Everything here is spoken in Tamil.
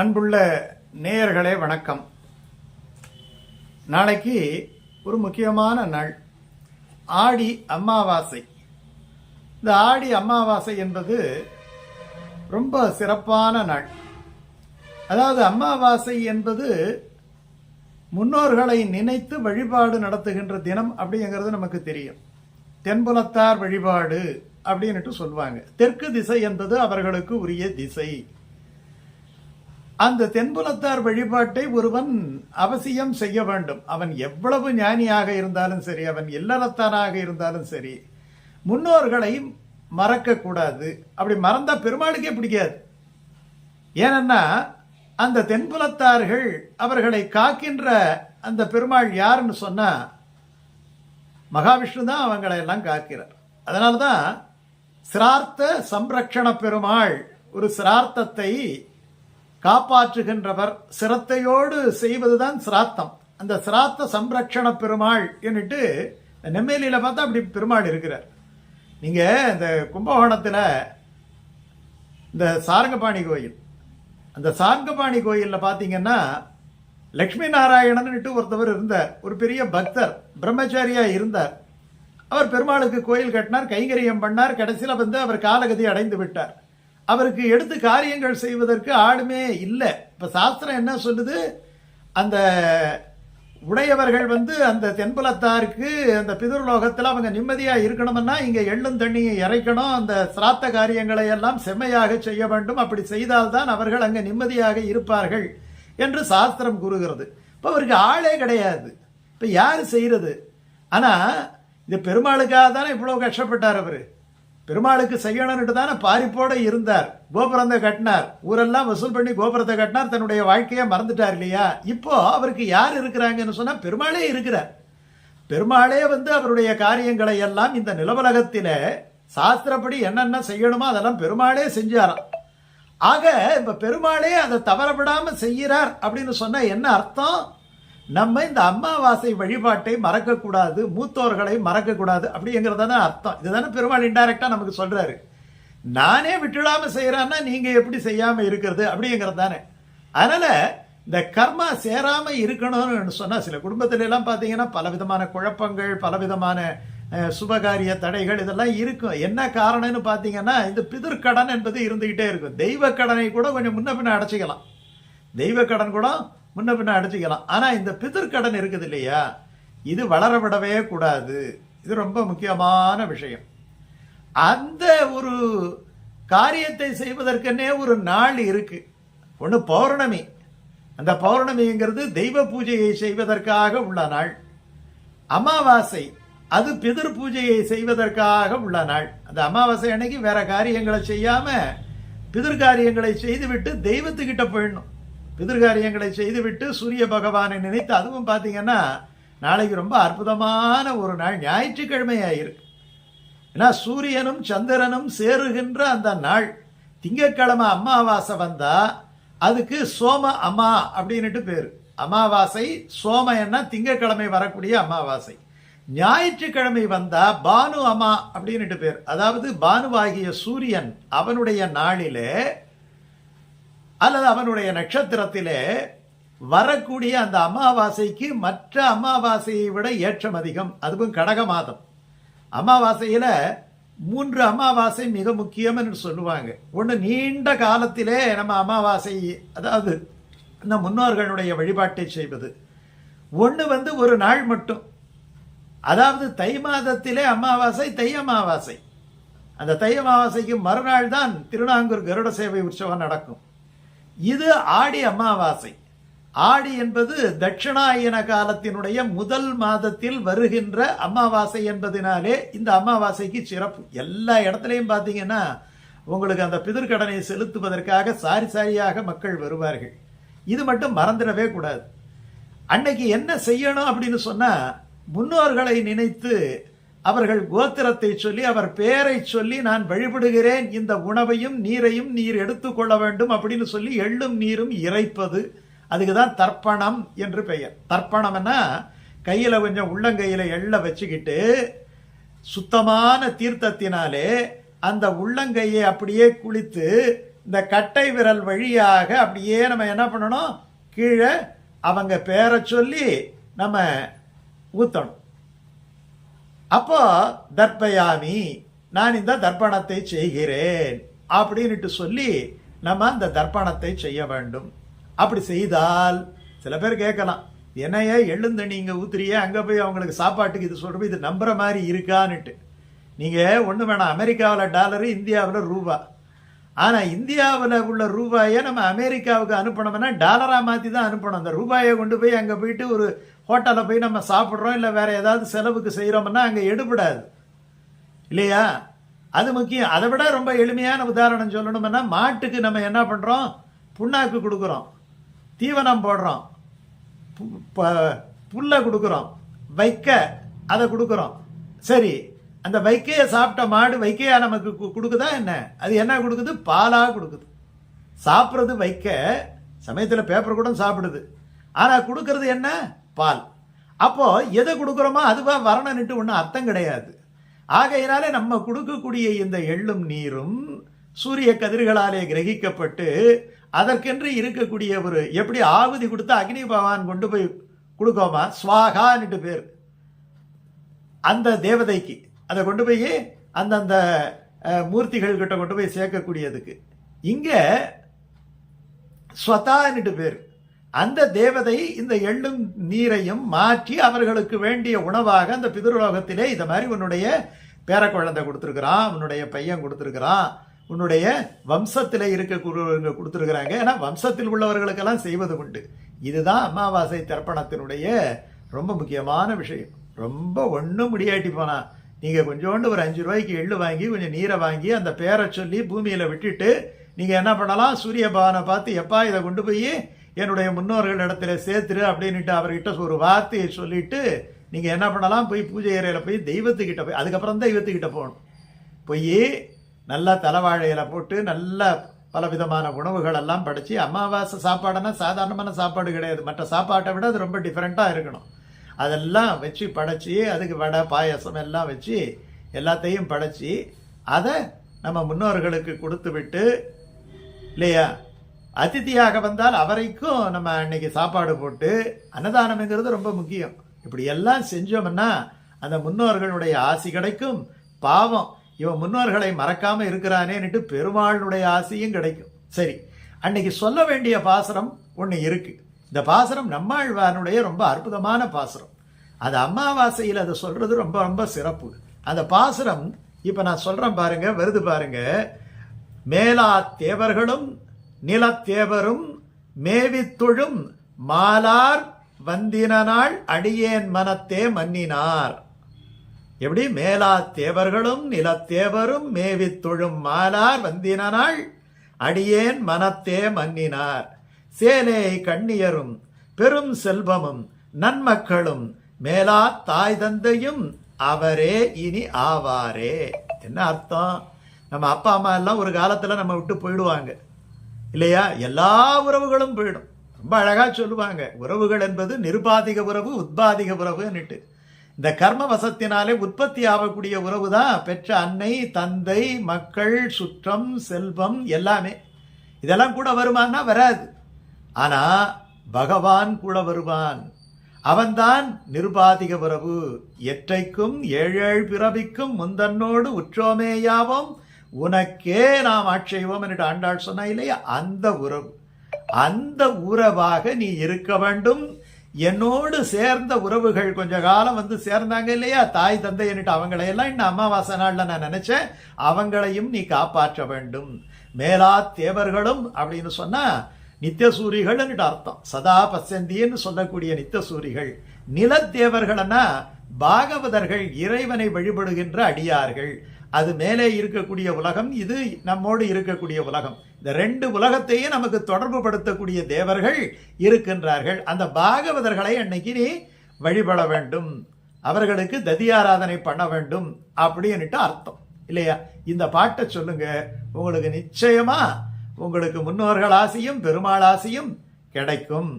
அன்புள்ள நேயர்களே வணக்கம். நாளைக்கு ஒரு முக்கியமான நாள். ஆடி அமாவாசை. இந்த ஆடி அமாவாசை என்பது ரொம்ப சிறப்பான நாள். அதாவது அமாவாசை என்பது முன்னோர்களை நினைத்து வழிபாடு நடத்துகின்ற தினம் அப்படிங்கிறது நமக்கு தெரியும். தென்புலத்தார் வழிபாடு அப்படின்னுட்டு சொல்லுவாங்க தெற்கு திசை என்பது அவர்களுக்கு உரிய திசை. அந்த தென்புலத்தார் வழிபாட்டை ஒருவன் அவசியம் செய்ய வேண்டும். அவன் எவ்வளவு ஞானியாக இருந்தாலும் சரி அவன் இல்லறத்தானாக இருந்தாலும் சரி முன்னோர்களை மறக்க கூடாது அப்படி மறந்தா பெருமாளுக்கே பிடிக்காது. ஏனென்னா அந்த தென்புலத்தார்கள் அவர்களை காக்கின்ற அந்த பெருமாள் யாருன்னு சொன்னா மகாவிஷ்ணு தான் அவங்களை எல்லாம் காக்கிறார். அதனால தான் சிரார்த்த சம்ரக்ஷண பெருமாள் ஒரு சிரார்த்தத்தை காப்பாற்றுகின்றவர் சிரத்தையோடு செய்வதுதான் சிராத்தம். அந்த சிராத்த சம்ரக்ஷண பெருமாள் என்னட்டு நெம்மேலியில் பார்த்தா அப்படி பெருமாள் இருக்கிறார். நீங்கள் இந்த கும்பகோணத்தில் இந்த சாரங்கபாணி கோயில் அந்த சாரங்கபாணி கோயிலில் பார்த்தீங்கன்னா லக்ஷ்மி நாராயணன்னுட்டு ஒருத்தவர் இருந்தார். ஒரு பெரிய பக்தர் பிரம்மச்சாரியா இருந்தார். அவர் பெருமாளுக்கு கோயில் கட்டினார் கைங்கரியம் பண்ணார். கடைசியில் வந்து அவர் காலகதி அடைந்து விட்டார். அவருக்கு எடுத்து காரியங்கள் செய்வதற்கு ஆளுமே இல்லை. இப்போ சாஸ்திரம் என்ன சொல்லுது? அந்த உடையவர்கள் வந்து அந்த தென்புலத்தாருக்கு அந்த பிதுர்லோகத்தில் அவங்க நிம்மதியாக இருக்கணும்னா இங்கே எள்ளும் தண்ணியை இறைக்கணும். அந்த சிராத்த காரியங்களை எல்லாம் செம்மையாக செய்ய வேண்டும். அப்படி செய்தால்தான் அவர்கள் அங்கே நிம்மதியாக இருப்பார்கள் என்று சாஸ்திரம் கூறுகிறது. இப்போ அவருக்கு ஆளே கிடையாது. இப்போ யார் செய்கிறது ஆனால் இது பெருமாளுக்காக தானே இவ்வளோ கஷ்டப்பட்டார் அவர். பெருமாளுக்கு செய்யணும்னு தானே பாரிப்போட இருந்தார். கோபுரத்தை கட்டினார். ஊரெல்லாம் வசூல் பண்ணி கோபுரத்தை கட்டினார். தன்னுடைய வாழ்க்கையை மறந்துட்டார் இல்லையா? இப்போ அவருக்கு யார் இருக்கிறாங்கன்னு சொன்னா பெருமாளே இருக்கிறார். பெருமாளே வந்து அவருடைய காரியங்களை எல்லாம் இந்த நிலவலகத்தில சாஸ்திரப்படி என்னென்ன செய்யணுமோ அதெல்லாம் பெருமாளே செஞ்சாராம். ஆக இப்ப பெருமாளே அதை தவறவிடாம செய்கிறார் அப்படின்னு சொன்னா என்ன அர்த்தம்? நம்ம இந்த அமாவாசை வழிபாட்டை மறக்கக்கூடாது மூத்தோர்களை மறக்கக்கூடாது அப்படிங்கிறதான அர்த்தம். இதுதானே பெருமாள் இன்டைரக்டாக நமக்கு சொல்கிறாரு நானே விட்டுடாமல் செய்கிறான்னா நீங்கள் எப்படி செய்யாமல் இருக்கிறது அப்படிங்கிறது தானே அதனால் இந்த கர்மா சேராமல் இருக்கணும்னு சொன்னால் சில குடும்பத்துல எல்லாம் பல பலவிதமான குழப்பங்கள் பலவிதமான விதமான சுபகாரிய தடைகள் இதெல்லாம் இருக்கும். என்ன காரணம்னு பார்த்தீங்கன்னா இந்த பிதிர்கடன் என்பது இருந்துக்கிட்டே இருக்கும். தெய்வ கடனை கூட கொஞ்சம் முன்ன பின்ன அடைச்சிக்கலாம். தெய்வ கடன் கூட முன்ன பின்ன அடிச்சுக்கலாம். ஆனால் இந்த பிதற்கடன் இருக்குது இல்லையா? இது வளர விடவே கூடாது. இது ரொம்ப முக்கியமான விஷயம். அந்த ஒரு காரியத்தை செய்வதற்குன்னே ஒரு நாள் இருக்கு. ஒன்று பௌர்ணமி. அந்த பௌர்ணமிங்கிறது தெய்வ பூஜையை செய்வதற்காக உள்ள நாள். அமாவாசை அது பிதிர் பூஜையை செய்வதற்காக உள்ள நாள். அந்த அமாவாசை அன்னைக்கு வேற காரியங்களை செய்யாம பிதிர் காரியங்களை செய்துவிட்டு தெய்வத்துக்கிட்ட போயிடணும். பிதிர்காரியங்களை செய்துவிட்டு சூரிய பகவானை நினைத்து அதுவும் பார்த்தீங்கன்னா நாளைக்கு ரொம்ப அற்புதமான ஒரு நாள் ஞாயிற்றுக்கிழமையா இருக்கு ஏன்னா சூரியனும் சந்திரனும் சேருகின்ற அந்த நாள். திங்கட்கிழமை அமாவாசை வந்தால் அதுக்கு சோம அம்மா அப்படின்னுட்டு பேர். அமாவாசை சோம என்ன திங்கட்கிழமை வரக்கூடிய அமாவாசை. ஞாயிற்றுக்கிழமை வந்தா பானு அம்மா அப்படின்னுட்டு பேர். அதாவது பானுவாகிய சூரியன் அவனுடைய நாளிலே அல்லது அவனுடைய நட்சத்திரத்திலே வரக்கூடிய அந்த அமாவாசைக்கு மற்ற அமாவாசையை விட ஏற்றம் அதிகம். அதுவும் கடக மாதம். அமாவாசையில் மூன்று அமாவாசை மிக முக்கியம் என்று சொல்லுவாங்க. ஒன்று நீண்ட காலத்திலே நம்ம அமாவாசை அதாவது இந்த முன்னோர்களுடைய வழிபாட்டை செய்வது. ஒன்று வந்து ஒரு நாள் மட்டும். அதாவது தை மாதத்திலே அமாவாசை தை அமாவாசை. அந்த தை அமாவாசைக்கு மறுநாள் தான் திருநாங்கூர் கருட சேவை உற்சவம் நடக்கும். இது ஆடி அமாவாசை. ஆடி என்பது தட்சிணாயன காலத்தினுடைய முதல் மாதத்தில் வருகின்ற அமாவாசை என்பதினாலே இந்த அமாவாசைக்கு சிறப்பு. எல்லா இடத்துலையும் பார்த்தீங்கன்னா உங்களுக்கு அந்த பிதிர்கடனை செலுத்துவதற்காக சாரி சாரியாக மக்கள் வருவார்கள். இது மட்டும் மறந்துடவே கூடாது. அன்னைக்கு என்ன செய்யணும் அப்படின்னு சொன்னால் முன்னோர்களை நினைத்து அவர்கள் கோத்திரத்தை சொல்லி அவர் பெயரை சொல்லி நான் வழிபடுகிறேன். இந்த உணவையும் நீரையும் நீர் எடுத்துக்கொள்ள வேண்டும் அப்படின்னு சொல்லி எள்ளும் நீரும் இறைப்பது. அதுக்கு தான் தர்ப்பணம் என்று பெயர். தர்ப்பணம்னா கையில் கொஞ்சம் உள்ளங்கையில் எள்ள வச்சுக்கிட்டு சுத்தமான தீர்த்தத்தினாலே அந்த உள்ளங்கையை அப்படியே குளித்து இந்த கட்டை விரல் வழியாக அப்படியே நம்ம என்ன பண்ணணும்? கீழே அவங்க பேரை சொல்லி நம்ம ஊத்தணும். அப்போ தர்ப்பயாமி நான் இந்த தர்ப்பணத்தை செய்கிறேன் அப்படின்ட்டு சொல்லி நம்ம அந்த தர்ப்பணத்தை செய்ய வேண்டும். அப்படி செய்தால் சில பேர் கேட்கலாம் என்னையே எழுந்து நீங்கள் ஊத்துறியே அங்கே போய் அவங்களுக்கு சாப்பாட்டுக்கு இது சொல்கிறப்ப இது நம்புற மாதிரி இருக்கான்னுட்டு. நீங்கள் ஒன்று வேணாம் அமெரிக்காவில் டாலரு இந்தியாவில் ரூபா. ஆனால் இந்தியாவில் உள்ள ரூபாயை நம்ம அமெரிக்காவுக்கு அனுப்பணும்னா டாலராக மாற்றி தான் அனுப்பணும். அந்த ரூபாயை கொண்டு போய் அங்கே போயிட்டு ஒரு ஹோட்டலில் போய் நம்ம சாப்பிட்றோம் இல்லை வேறு ஏதாவது செலவுக்கு செய்கிறோம்னா அங்கே எடுபடாது. இல்லையா? அது முக்கியம். அதை விட ரொம்ப எளிமையான உதாரணம் சொல்லணும்னா மாட்டுக்கு நம்ம என்ன பண்ணுறோம் புண்ணாக்கு கொடுக்குறோம். தீவனம் போடுறோம். பு- ப- புல்லை கொடுக்குறோம். வைக்க அதை கொடுக்குறோம். சரி அந்த வைக்கையை சாப்பிட்ட மாடு வைக்கையா நமக்கு கு- கொடுக்குதா என்ன? அது என்ன கொடுக்குது? பாலாக கொடுக்குது. சாப்பிட்றது வைக்க சமயத்தில் பேப்பர் கூட சாப்பிடுது. ஆனால் கொடுக்கறது என்ன? பால். அப்போது எதை கொடுக்குறோமோ அதுவாக வரணும்னுட்டு ஒன்றும் அர்த்தம் கிடையாது. ஆகையினாலே நம்ம கொடுக்கக்கூடிய இந்த எள்ளும் நீரும் சூரிய கதிர்களாலே கிரகிக்கப்பட்டு அதற்கென்று இருக்கக்கூடிய ஒரு எப்படி ஆகுதி கொடுத்து அக்னி பகவான் கொண்டு போய் கொடுக்கோமா? ஸ்வாகான்ட்டு பேர். அந்த தேவதைக்கு. அதை கொண்டு போய் அந்தந்த மூர்த்திகள் கிட்ட கொண்டு போய் சேர்க்கக்கூடியதுக்கு. இங்கே ஸ்வதான்னுட்டு பேர். அந்த தேவதை இந்த எள்ளும் நீரையும் மாற்றி அவர்களுக்கு வேண்டிய உணவாக அந்த பிதுர்லோகத்திலே இந்த மாதிரி உன்னுடைய பேர குழந்தை கொடுத்துருக்குறான் உன்னுடைய பையன் கொடுத்துருக்குறான் உன்னுடைய வம்சத்தில் இருக்கக்கூடியவங்க கொடுத்துருக்குறாங்க. ஏன்னா வம்சத்தில் உள்ளவர்களுக்கெல்லாம் செய்வது உண்டு. இதுதான் அமாவாசை தர்ப்பணத்தினுடைய ரொம்ப முக்கியமான விஷயம். ரொம்ப ஒன்றும் முடியாட்டி போனால் நீங்கள் கொஞ்சோண்டு ஒரு அஞ்சு ரூபாய்க்கு எள்ளு வாங்கி கொஞ்சம் நீரை வாங்கி அந்த பேரை சொல்லி பூமியில் விட்டுட்டு நீங்கள் என்ன பண்ணலாம்? சூரிய பகவானை பார்த்து எப்பா இதை கொண்டு போய் என்னுடைய முன்னோர்கள் இடத்துல சேர்த்துரு அப்படின்ட்டு அவர்கிட்ட ஒரு வார்த்தையை சொல்லிட்டு நீங்கள் என்ன பண்ணலாம்? போய் பூஜை அறையில் போய் தெய்வத்துக்கிட்ட போய் அதுக்கப்புறம் தெய்வத்துக்கிட்ட போகணும். போய் நல்லா தலைவாழையில் போட்டு நல்ல பலவிதமான உணவுகள் எல்லாம் படித்து அமாவாசை சாப்பாடுனா சாதாரணமான சாப்பாடு கிடையாது. மற்ற சாப்பாட்டை விட அது ரொம்ப டிஃப்ரெண்ட்டாக இருக்கணும். அதெல்லாம் வச்சு படைச்சி அதுக்கு வடை பாயசம் எல்லாம் வச்சு எல்லாத்தையும் படைச்சி அதை நம்ம முன்னோர்களுக்கு கொடுத்து விட்டு இல்லையா? அதிதியாக வந்தால் அவரைக்கும் நம்ம அன்னைக்கு சாப்பாடு போட்டு அன்னதானம்ங்கிறது ரொம்ப முக்கியம். இப்படி எல்லாம் செஞ்சோம்னா அந்த முன்னோர்களுடைய ஆசி கிடைக்கும். பாவம். இவன் முன்னோர்களை மறக்காம இருக்கிறானேன்னுட்டு பெருமாளுடைய ஆசையும் கிடைக்கும். சரி அன்னைக்கு சொல்ல வேண்டிய பாசுரம் ஒன்று இருக்கு. இந்த பாசுரம் நம்மாழ்வானுடைய ரொம்ப அற்புதமான பாசுரம் அது அமாவாசையில் அதை சொல்கிறது ரொம்ப ரொம்ப சிறப்பு. அந்த பாசுரம் இப்போ நான் சொல்கிறேன் பாருங்க வருது பாருங்க. மேலா தேவர்களும் நிலத்தேவரும் மேவித்துழும் மாலார் வந்தினாள் அடியேன் மனத்தே மன்னினார். எப்படி? மேலா தேவர்களும் நிலத்தேவரும் மேவித்துழும் மாலார் வந்தினாள் அடியேன் மனத்தே மன்னினார். சேலே கண்ணியரும் பெரும் செல்வமும் நன்மக்களும் மேலா தாய் தந்தையும் அவரே இனி ஆவாரே. என்ன அர்த்தம்? நம்ம அப்பா அம்மா எல்லாம் ஒரு காலத்தில் நம்ம விட்டு போயிடுவாங்க. இல்லையா? எல்லா உறவுகளும் போயிடும். ரொம்ப அழகாக சொல்லுவாங்க. உறவுகள் என்பது நிருபாதிக உறவு உத்பாதிக உறவுன்னுட்டு இந்த கர்ம வசத்தினாலே உற்பத்தி ஆகக்கூடிய உறவு தான் பெற்ற அன்னை தந்தை மக்கள் சுற்றம் செல்வம் எல்லாமே. இதெல்லாம் கூட வருமானா வராது. ஆனால் பகவான் கூட வருவான். அவன்தான் நிருபாதிக உறவு எற்றைக்கும் ஏழேழ் பிறவிக்கும் முந்தன்னோடு உற்றோமேயாவோம் உனக்கே நாம் ஆட்சேவோம் என்று ஆண்டாள் சொன்னா இல்லையா? அந்த உறவு. அந்த உறவாக நீ இருக்க வேண்டும். என்னோடு சேர்ந்த உறவுகள் கொஞ்ச காலம் வந்து சேர்ந்தாங்க இல்லையா? தாய் தந்தை என்னட்டு அவங்களையெல்லாம் இன்னும் அமாவாசை நாளில் நான் நினைச்சேன். அவங்களையும் நீ காப்பாற்ற வேண்டும். மேலா தேவர்களும் அப்படின்னு சொன்னா நித்தியசூரிகள் அர்த்தம். சதா பசந்தின்னு சொல்லக்கூடிய நித்தியசூரிகள். நிலத்தேவர்கள்னா பாகவதர்கள் இறைவனை வழிபடுகின்ற அடியார்கள். அது மேலே இருக்கக்கூடிய உலகம் இது நம்மோடு இருக்கக்கூடிய உலகம். இந்த ரெண்டு உலகத்தையும் நமக்கு தொடர்பு படுத்தக்கூடிய தேவர்கள் இருக்கின்றார்கள். அந்த பாகவதர்களை அன்னைக்கு நீ வழிபட வேண்டும். அவர்களுக்கு ததியாராதனை பண்ண வேண்டும் அப்படின்னுட்டு அர்த்தம். இல்லையா? இந்த பாட்டை சொல்லுங்க. உங்களுக்கு நிச்சயமா உங்களுக்கு முன்னோர்கள் ஆசையும் பெருமாள் ஆசையும் கிடைக்கும்.